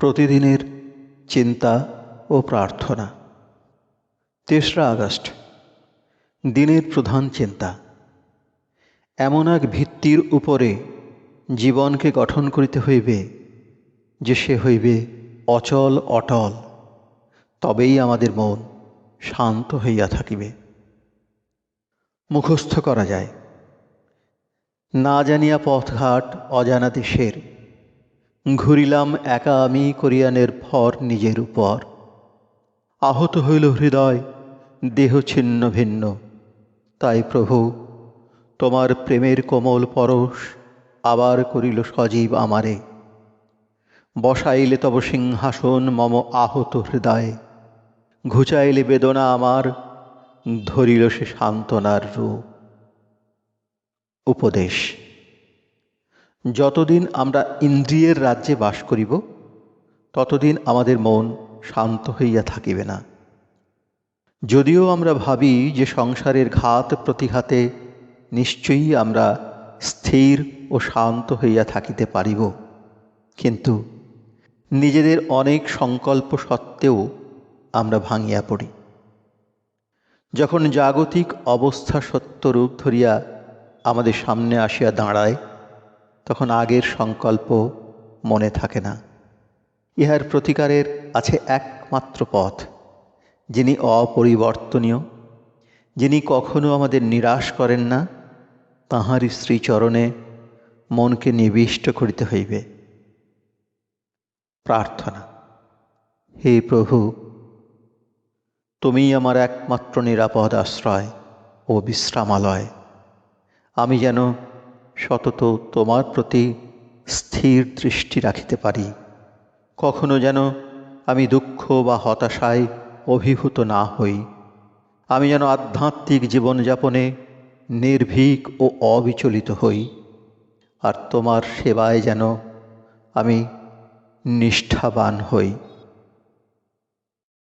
প্রতিদিনের চিন্তা ও প্রার্থনা। তেসরা আগস্ট, দিনের প্রধান চিন্তা। এমন এক ভিত্তির উপরে জীবনকে গঠন করিতে হইবে যে সে হইবে অচল, অটল। তবেই আমাদের মন শান্ত হইয়া থাকিবে। মুখস্থ করা যায়। না জানিয়া পথঘাট অজানা দেশের ঘুরিলাম একা আমি করিয়ানের ভর নিজের উপর। আহত হইল হৃদয়, দেহ ছিন্ন ভিন্ন। তাই প্রভু, তোমার প্রেমের কোমল পরশ আবার করিল সজীব আমারে। বসাইলে তব সিংহাসন মম আহত হৃদয়ে। ঘুচাইলে বেদনা আমার, ধরিল সে সান্ত্বনার রূপ। উপদেশ। যতদিন আমরা ইন্দ্রিয়ের রাজ্যে বাস করিব, ততদিন আমাদের মন শান্ত হইয়া থাকিবে না। যদিও আমরা ভাবি যে সংসারের ঘাত প্রতিঘাতে নিশ্চয়ই আমরা স্থির ও শান্ত হইয়া থাকিতে পারিব। কিন্তু নিজেদের অনেক সংকল্প সত্ত্বেও আমরা ভাঙিয়া পড়ি। যখন জাগতিক অবস্থা সত্যরূপ ধরিয়া আমাদের সামনে আসিয়া দাঁড়ায় তখন আগের সংকল্প মনে থাকে না। ইহার প্রতিকারের আছে একমাত্র পথ, যিনি অপরিবর্তনীয়, যিনি কখনো আমাদের নিরাশ করেন না, তাঁহারই শ্রীচরণে মনকে নিবিষ্ট করিতে হইবে। প্রার্থনা, হে প্রভু তুমি আমার একমাত্র নিরাপদ আশ্রয় ও বিশ্রামালয়। আমি যেন সতত তোমার প্রতি স্থির দৃষ্টি রাখিতে পারি। কখনো যেন আমি দুঃখ বা হতাশায় অভিভূত না হই। আমি যেন আধ্যাত্মিক জীবনযাপনে নির্ভীক ও অবিচলিত হই। আর তোমার সেবায় যেন আমি নিষ্ঠাবান হই।